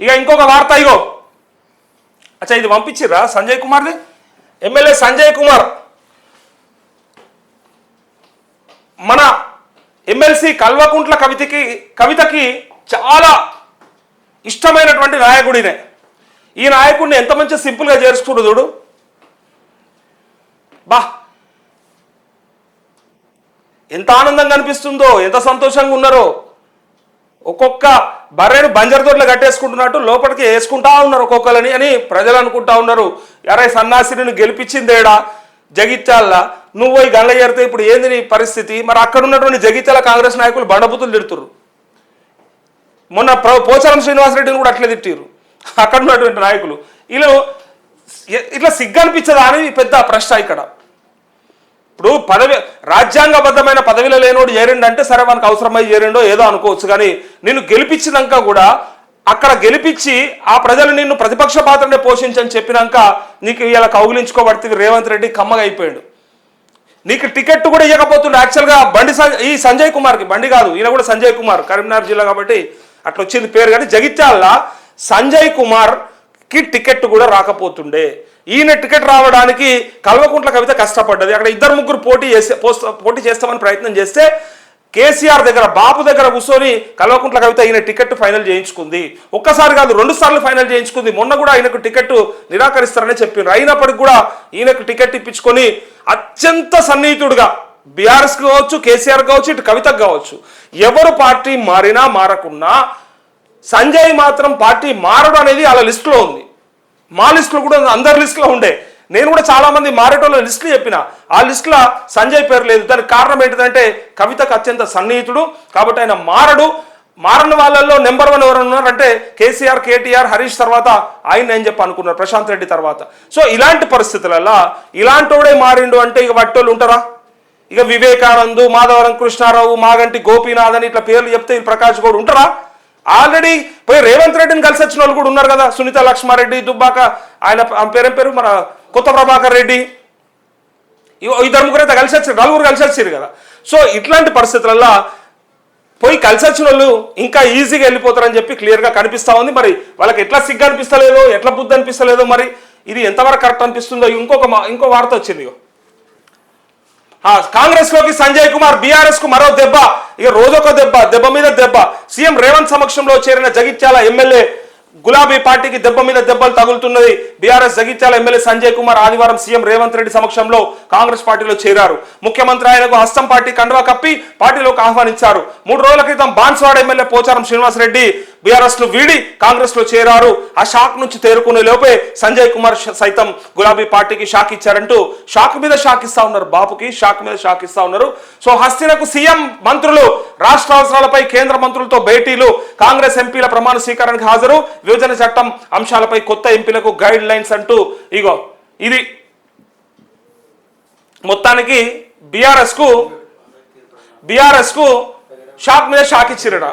ఇక ఇంకొక వార్త ఇగో. అచ్చా ఇది పంపించిర్రా సంజయ్ కుమార్ది? ఎమ్మెల్యే సంజయ్ కుమార్. మన ఎమ్మెల్సీ కల్వకుంట్ల కవితకి కవితకి చాలా ఇష్టమైనటువంటి నాయకుడినే. ఈ నాయకుడిని ఎంత మంచి సింపుల్గా చేర్చుకుంటు చూడు. బా. ఎంత ఆనందంగా అనిపిస్తుందో ఎంత సంతోషంగా ఉన్నారో. ఒక్కొక్క బర్రెను బంజర్ కట్టేసుకుంటున్నట్టు లోపలికి వేసుకుంటా ఉన్నారు ఒక్కొక్కరిని అని ప్రజలు అనుకుంటా ఉన్నారు. ఎరే సన్నాసిని గెలిపించిందేడా? జగిత్యాల నువ్వు ఈ గంగ చేరితే ఇప్పుడు ఏంది నీ పరిస్థితి? మరి అక్కడ ఉన్నటువంటి జగిత్యాల కాంగ్రెస్ నాయకులు బండబుతులు తిడుతురు మొన్న ప్ర- పోచారం శ్రీనివాసరెడ్డిని కూడా అట్లే తిట్టిరు అక్కడ ఉన్నటువంటి నాయకులు. ఇలా ఇట్లా సిగ్గు అనిపించదా అని పెద్ద ప్రశ్న ఇక్కడ. ఇప్పుడు పదవి రాజ్యాంగబద్ధమైన పదవిలో లేనోడు చేరిండంటే సరే మనకు అవసరమై చేరిండో ఏదో అనుకోవచ్చు కానీ నిన్ను గెలిపించినాక కూడా అక్కడ గెలిపించి ఆ ప్రజలు నిన్ను ప్రతిపక్ష పాత్రనే పోషించని చెప్పినాక నీకు ఇలా కౌగులించుకోబడితే రేవంత్ రెడ్డి కమ్మగా అయిపోయాడు. నీకు టికెట్ కూడా ఇవ్వకపోతుండే యాక్చువల్గా బండి సం- ఈ సంజయ్ కుమార్కి బండి కాదు ఈయన కూడా సంజయ్ కుమార్ కరీంనగర్ జిల్లా కాబట్టి అట్లా వచ్చింది పేరు కానీ జగిత్యాల సంజయ్ కుమార్ కి టికెట్ కూడా రాకపోతుండే. ఈయన టికెట్ రావడానికి కల్వకుంట్ల కవిత కష్టపడ్డది. అక్కడ ఇద్దరు ముగ్గురు పోటీ చేసే పోస్ట్ పోటీ చేస్తామని ప్రయత్నం చేస్తే కేసీఆర్ దగ్గర బాబు దగ్గర కూర్చొని కల్వకుంట్ల కవిత ఈయన టికెట్ ఫైనల్ చేయించుకుంది. ఒక్కసారి కాదు రెండు సార్లు ఫైనల్ చేయించుకుంది. మొన్న కూడా ఆయనకు టికెట్ నిరాకరిస్తారని చెప్పిండ్రు. అయినప్పటికి కూడా ఈయనకు టికెట్ ఇప్పించుకొని అత్యంత సన్నిహితుడుగా బీఆర్ఎస్ కావచ్చు కేసీఆర్ కావచ్చు ఇటు కవితకు కావచ్చు ఎవరు పార్టీ మారినా మారకున్నా సంజయ్ మాత్రం పార్టీ మారడం అనేది వాళ్ళ లిస్టులో ఉంది. మా లిస్టులో కూడా అందరి లిస్టులో ఉండే. నేను కూడా చాలామంది మారేటోళ్ళ లిస్టులు చెప్పిన. ఆ లిస్టులో సంజయ్ పేరు లేదు. దానికి కారణం ఏంటిదంటే కవితకు అత్యంత సన్నిహితుడు. కాబట్టి ఆయన మారడు. మారని వాళ్ళల్లో నెంబర్ వన్ ఎవరు ఉన్నారంటే కేసీఆర్ కేటీఆర్ హరీష్ తర్వాత ఆయన అని చెప్పి అనుకున్నారు. ప్రశాంత్ రెడ్డి తర్వాత. సో ఇలాంటి పరిస్థితులలో ఇలాంటోడే మారిండు అంటే ఇక వట్టోళ్ళు ఉంటారా? ఇక వివేకానందు మాధవరం కృష్ణారావు మాగంటి గోపీనాథ్ అని ఇట్లా పేర్లు చెప్తే ఈ ప్రకాష్ గౌడ్ ఉంటారా? ఆల్రెడీ పోయి రేవంత్ రెడ్డిని కలిసి వచ్చిన వాళ్ళు కూడా ఉన్నారు కదా సునీత లక్ష్మారెడ్డి దుబ్బాక ఆయన పేరేం పేరు? మన కొత్త ప్రభాకర్ రెడ్డి. ఇగో ఇద్దరు ముగ్గురు అయితే కలిసి వచ్చారు నలుగురు కలిసి వచ్చారు కదా. సో ఇట్లాంటి పరిస్థితులలో పోయి కలిసి వచ్చిన వాళ్ళు ఇంకా ఈజీగా వెళ్ళిపోతారని చెప్పి క్లియర్గా కనిపిస్తూ ఉంది. మరి వాళ్ళకి ఎట్లా సిగ్గు అనిపిస్తలేదో ఎట్లా బుద్ధి అనిపిస్తలేదో మరి ఇది ఎంతవరకు కరెక్ట్ అనిపిస్తుందో ఇంకొక ఇంకో వార్త వచ్చింది ఇగో. కాంగ్రెస్లోకి సంజయ్ కుమార్ బీఆర్ఎస్కు మరో దెబ్బ. ఇక రోజొక దెబ్బ దెబ్బ మీద దెబ్బ. సీఎం రేవంత్ సమక్షంలో చేరిన జగిత్యాల ఎమ్మెల్యే గులాబీ పార్టీకి దెబ్బ మీద దెబ్బలు తగులుతున్నది. బీఆర్ఎస్ జగిత్యాల ఎమ్మెల్యే సంజయ్ కుమార్ ఆదివారం సీఎం రేవంత్ రెడ్డి సమక్షంలో కాంగ్రెస్ పార్టీలో చేరారు. ముఖ్యమంత్రి ఆయనకు హస్తం పార్టీ కండువా కప్పి పార్టీలోకి ఆహ్వానించారు. మూడు రోజుల క్రితం బాన్స్వాడ ఎమ్మెల్యే పోచారం శ్రీనివాసరెడ్డి బీఆర్ఎస్ను వీడి కాంగ్రెస్లో చేరారు. ఆ షాక్ నుంచి తేరుకునే లోపే సంజయ్ కుమార్ సైతం గులాబీ పార్టీకి షాక్ ఇచ్చారంటూ షాక్ మీద షాక్ ఇస్తా ఉన్నారు బాపుకి షాక్ మీద షాక్ ఇస్తా ఉన్నారు. సో హస్తినకు సీఎం మంత్రులు రాష్ట్ర అవసరాలపై కేంద్ర మంత్రులతో భేటీలు కాంగ్రెస్ ఎంపీల ప్రమాణ స్వీకారానికి హాజరు విభజన చట్టం అంశాలపై కొత్త ఎంపీలకు గైడ్ లైన్స్ అంటూ ఇగో ఇది మొత్తానికి బీఆర్ఎస్కు బీఆర్ఎస్కు షాక్ మీద షాక్ ఇచ్చిరట